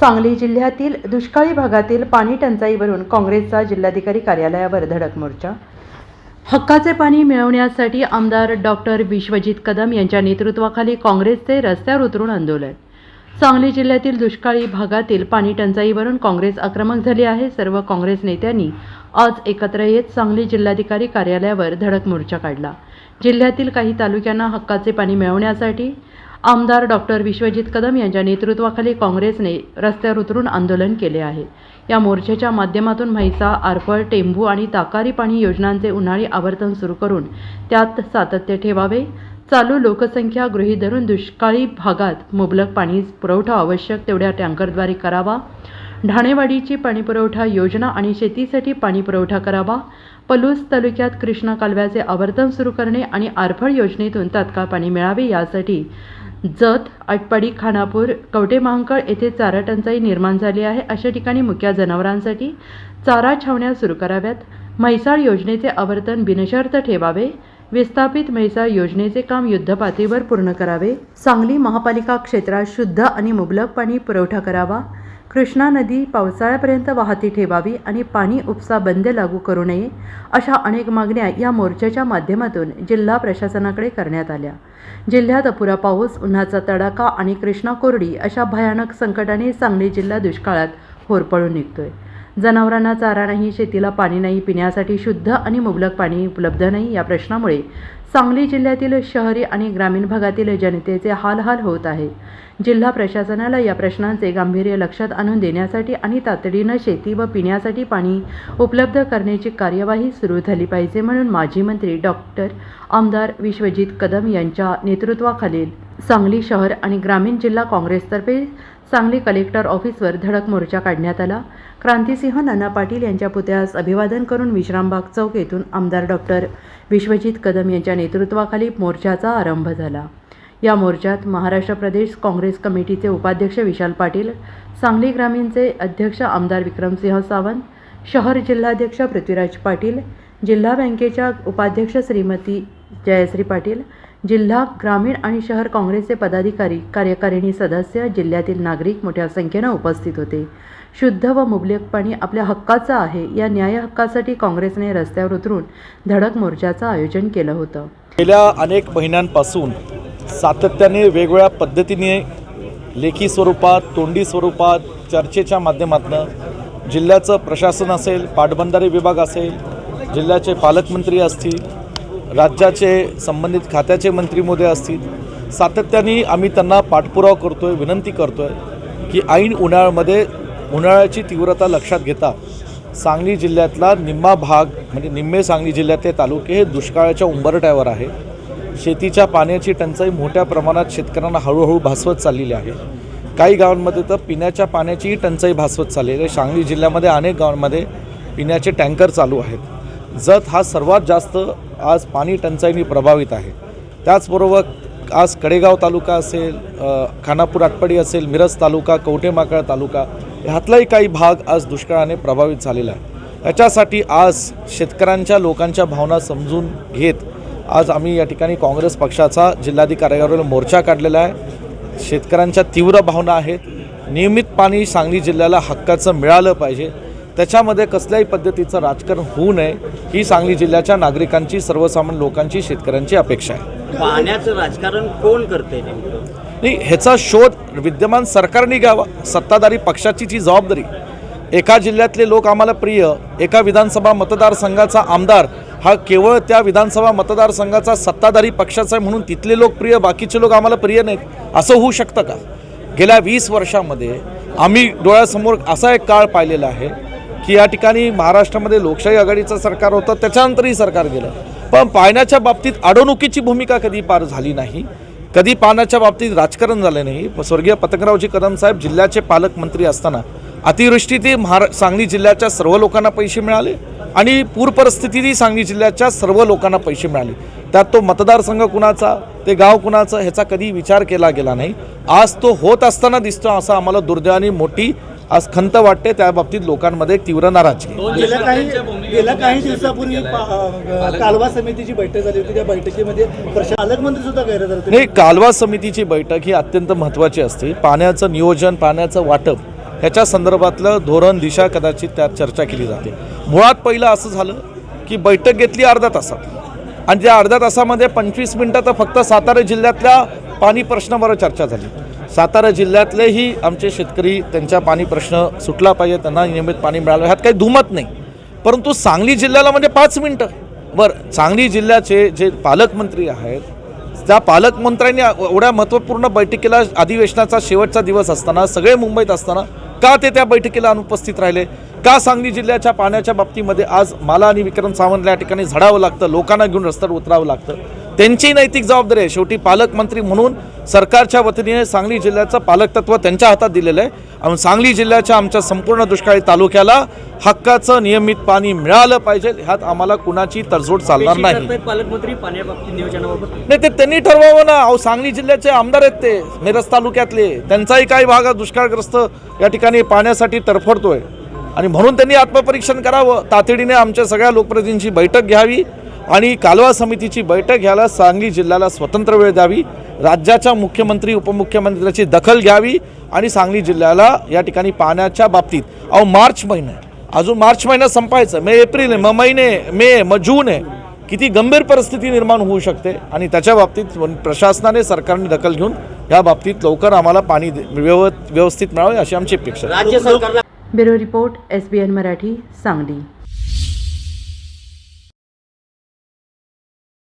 सांगली जिल्ह्यातील दुष्काळी भागातील पाणी टंचाईवरून काँग्रेसचा जिल्हाधिकारी कार्यालयावर धडक मोर्चा. हक्काचे पाणी मिळवण्यासाठी आमदार डॉक्टर विश्वजित कदम यांच्या नेतृत्वाखाली काँग्रेसचे रस्त्यावर उतरून आंदोलन. सांगली जिल्ह्यातील दुष्काळी भागातील पाणी टंचाईवरून काँग्रेस आक्रमक झाली आहे. सर्व काँग्रेस नेत्यांनी आज एकत्र येत सांगली जिल्हाधिकारी कार्यालयावर धडक मोर्चा काढला. जिल्ह्यातील काही तालुक्यांना हक्काचे पाणी मिळवण्यासाठी आमदार डॉक्टर विश्वजित कदम यांच्या नेतृत्वाखाली काँग्रेसने रस्त्यावर उतरून आंदोलन केले आहे. या मोर्चाच्या माध्यमातून म्हैसा आरफळ टेंभू आणि ताकारी पाणी योजनांचे उन्हाळी आवर्तन सुरू करून त्यात सातत्य ठेवावे. चालू लोकसंख्या गृहीत धरून दुष्काळी भागात मुबलक पाणी पुरवठा आवश्यक तेवढ्या टँकरद्वारे करावा. ढाणेवाडीची पाणीपुरवठा योजना आणि शेतीसाठी पाणी पुरवठा करावा. पलूस तालुक्यात कृष्णा कालव्याचे आवर्तन सुरू करणे आणि आरफळ योजनेतून तात्काळ पाणी मिळावे यासाठी जत आटपाडी खानापूर कवटे महांकळ येथे चारा टंचाई निर्माण झाली आहे. अशा ठिकाणी मुक्या जनावरांसाठी चारा छावण्या सुरू कराव्यात. म्हैसाळ योजनेचे आवर्तन बिनशर्त ठेवावे. विस्थापित म्हैसाळ योजनेचे काम युद्धपातळीवर पूर्ण करावे. सांगली महापालिका क्षेत्रात शुद्ध आणि मुबलक पाणी पुरवठा करावा. कृष्णा नदी पावसाळ्यापर्यंत वाहती ठेवावी आणि पाणी उपसा बंद लागू करू नये अशा अनेक मागण्या या मोर्चाच्या माध्यमातून जिल्हा प्रशासनाकडे करण्यात आल्या. जिल्ह्यात अपुरा पाऊस उन्हाचा तडाखा आणि कृष्णा कोरडी अशा भयानक संकटाने सांगली जिल्हा दुष्काळात होरपळून निघतोय. जनावरांना चारा नाही शेतीला पाणी नाही पिण्यासाठी शुद्ध आणि मुबलक पाणी उपलब्ध नाही या प्रश्नामुळे सांगली जिल्ह्यातील शहरी आणि ग्रामीण भागातील जनतेचे हाल हाल होत आहे. जिल्हा प्रशासनाला या प्रश्नांचे गांभीर्य लक्षात आणून देण्यासाठी आणि तातडीनं शेती व पिण्यासाठी पाणी उपलब्ध करण्याची कार्यवाही सुरू झाली पाहिजे म्हणून माजी मंत्री डॉक्टर आमदार विश्वजित कदम यांच्या नेतृत्वाखालील सांगली शहर आणि ग्रामीण जिल्हा काँग्रेसतर्फे सांगली कलेक्टर ऑफिसवर धडक मोर्चा काढण्यात आला. क्रांतिसिंह नाना पाटील यांच्या पुतळ्यास अभिवादन करून विश्रामबाग चौक येथून आमदार डॉक्टर विश्वजित कदम यांच्या नेतृत्वाखाली मोर्चाचा आरंभ झाला. या मोर्चात महाराष्ट्र प्रदेश काँग्रेस कमिटीचे उपाध्यक्ष विशाल पाटील सांगली ग्रामीणचे अध्यक्ष आमदार विक्रमसिंह सावंत शहर जिल्हाध्यक्ष पृथ्वीराज पाटील जिल्हा बँकेच्या उपाध्यक्ष श्रीमती जयश्री पाटील जिल्हा ग्रामीण आणि शहर काँग्रेसचे पदाधिकारी कार्यकारिणी सदस्य जिल्ह्यातील नागरिक मोठ्या संख्येनं उपस्थित होते. शुद्ध व मुबलक पाणी आपल्या हक्काचं आहे या न्याय हक्कासाठी काँग्रेसने रस्त्यावर उतरून धडक मोर्चाचं आयोजन केलं होतं. गेल्या अनेक महिन्यांपासून सातत्याने वेगवेगळ्या पद्धतीने लेखी स्वरूपात तोंडी स्वरूपात चर्चेच्या माध्यमातून जिल्ह्याचं प्रशासन असेल पाटबंधारे विभाग असेल जिल्ह्याचे पालकमंत्री असतील राज्याचे संबंधित खात्याचे मंत्री मोदय असतील सातत्याने आम्ही त्यांना पाठपुरावा करतो आहे विनंती करतो आहे की ऐन उन्हाळ्यामध्ये उन्हाळ्याची तीव्रता लक्षात घेता सांगली जिल्ह्यातला निम्मा भाग म्हणजे निम्मे सांगली जिल्ह्यातले तालुके हे दुष्काळाच्या उंबरट्यावर आहे. शेतीच्या पाण्याची टंचाई मोठ्या प्रमाणात शेतकऱ्यांना हळूहळू भासवत चाललेली आहे. काही गावांमध्ये तर पिण्याच्या पाण्याचीही टंचाई भासवत चाललेली आहे. सांगली जिल्ह्यामध्ये अनेक गावांमध्ये पिण्याचे टँकर चालू आहेत. जत हा सर्वात जास्त आज पाणी टंचाईने प्रभावित आहे. त्याचबरोबर आज कडेगाव तालुका असेल खानापूर आटपाडी असेल मिरज तालुका कवठेमाकळ तालुका ह्यातलाही काही भाग आज दुष्काळाने प्रभावित झालेला आहे. याच्यासाठी आज शेतकऱ्यांच्या लोकांच्या भावना समजून घेत आज आम्ही या ठिकाणी काँग्रेस पक्षाचा जिल्हाधिकाऱ्यावर मोर्चा काढलेला आहे. शेतकऱ्यांच्या तीव्र भावना आहेत. नियमित पाणी सांगली जिल्ह्याला हक्काचं मिळालं पाहिजे. त्याच्यामध्ये कसल्याही पद्धतीचं राजकारण होऊ नये ही सांगली जिल्ह्याच्या नागरिकांची सर्वसामान्य लोकांची शेतकऱ्यांची अपेक्षा आहे. पाण्याचं राजकारण कोण करते नाही ह्याचा शोध विद्यमान सरकारने घ्यावा सत्ताधारी पक्षाची जी जबाबदारी. एका जिल्ह्यातले लोक आम्हाला प्रिय एका विधानसभा मतदारसंघाचा आमदार हा केवळ त्या विधानसभा मतदारसंघाचा सत्ताधारी पक्षाचा आहे म्हणून तिथले लोक प्रिय बाकीचे लोक आम्हाला प्रिय नाहीत असं होऊ शकतं का? गेल्या वीस वर्षामध्ये आम्ही डोळ्यासमोर असा एक काळ पाहिलेला आहे की या ठिकाणी महाराष्ट्रामध्ये लोकशाही आघाडीचं सरकार होतं त्याच्यानंतरही सरकार गेलं. पण पाण्याच्या बाबतीत अडवणुकीची भूमिका कधी पार झाली नाही कधी पाण्याच्या बाबतीत राजकारण झालं नाही. स्वर्गीय पतंगरावजी कदम साहेब जिल्ह्याचे पालकमंत्री असताना अतिवृष्टीतही महारा सांगली जिल्ह्याच्या सर्व लोकांना पैसे मिळाले आणि पूर परिस्थितीतही सांगली जिल्ह्याच्या सर्व लोकांना पैसे मिळाले. त्यात तो मतदारसंघ कुणाचा ते गाव कुणाचं ह्याचा कधी विचार केला गेला नाही. आज तो होत असताना दिसतो असं आम्हाला दुर्दैवाने मोठी आज खंत वाटते त्या बाबतीत लोकांमध्ये तीव्र नाराजगी आहे. गेल्या काही गेल्या काही दिवसापूर्वी पा- कालवा समितीची बैठक झाली होती. त्या बैठकीमध्ये पालकमंत्री सुद्धा गैरहजर होते. नाही कालवा समितीची बैठक ही अत्यंत महत्त्वाची असते. पाण्याचं नियोजन पाण्याचं वाटप ह्याच्या संदर्भातलं धोरण दिशा कदाचित त्यात चर्चा केली जाते. मुळात पहिलं असं झालं की बैठक घेतली अर्ध्या तासात. आणि त्या अर्ध्या तासामध्ये पंचवीस मिनटं तर फक्त सातारा जिल्ह्यातल्या पाणी प्रश्नावर चर्चा झाली. सातारा जिल्ह्यातलेही आमचे शेतकरी त्यांच्या पाणी प्रश्न सुटला पाहिजे त्यांना नियमित पाणी मिळालं ह्यात काही दुमत नाही. परंतु सांगली जिल्ह्याला म्हणजे पाच मिनटं. बरं सांगली जिल्ह्याचे जे पालकमंत्री आहेत त्या पालकमंत्र्यांनी एवढ्या महत्त्वपूर्ण बैठकीला अधिवेशनाचा शेवटचा दिवस असताना सगळे मुंबईत असताना का ते त्या बैठकीला अनुपस्थित राहिले? का सांगली जिल्ह्याच्या पाण्याच्या बाबतीमध्ये आज मला आणि विक्रम सावंतला या ठिकाणी झडावं लागतं लोकांना घेऊन रस्त्यावर उतरावं लागतं? त्यांची नैतिक जबाबदारी आहे. शेवटी पालकमंत्री म्हणून सरकारच्या वतीने सांगली जिल्ह्याचं पालकतत्व त्यांच्या हातात दिलेलं आहे. आणि सांगली जिल्ह्याच्या आमच्या संपूर्ण दुष्काळी तालुक्याला हक्काचं नियमित पाणी मिळालं पाहिजे. ह्यात आम्हाला कुणाची तडजोड चालणार नाही. पालकमंत्री नाही ते त्यांनी ठरवावं ना. अहो सांगली जिल्ह्याचे आमदार आहेत ते मिरज तालुक्यातले. त्यांचाही काही भाग दुष्काळग्रस्त या ठिकाणी पाण्यासाठी तरफडतोय आणि म्हणून त्यांनी आत्मपरीक्षण करावं. तातडीने आमच्या सगळ्या लोकप्रतिनिधींची बैठक घ्यावी. आणि कालवा समितीची बैठक घ्यायला सांगली जिल्ह्याला स्वतंत्र वेळ द्यावी राज्याच्या मुख्यमंत्री उपमुख्यमंत्र्याची दखल घ्यावी आणि सांगली जिल्ह्याला या ठिकाणी पाण्याच्या बाबतीत अहो मार्च महिना अजून मार्च महिना संपायचं मे एप्रिल आहे मग महिने मे मग जून आहे. किती गंभीर परिस्थिती निर्माण होऊ शकते आणि त्याच्या बाबतीत प्रशासनाने सरकारने दखल घेऊन या बाबतीत लवकर आम्हाला पाणी दे- व्यव व्यवस्थित मिळावे अशी आमची अपेक्षा आहे. राज्य सरकारला bureau report S B N Marathi Sangli.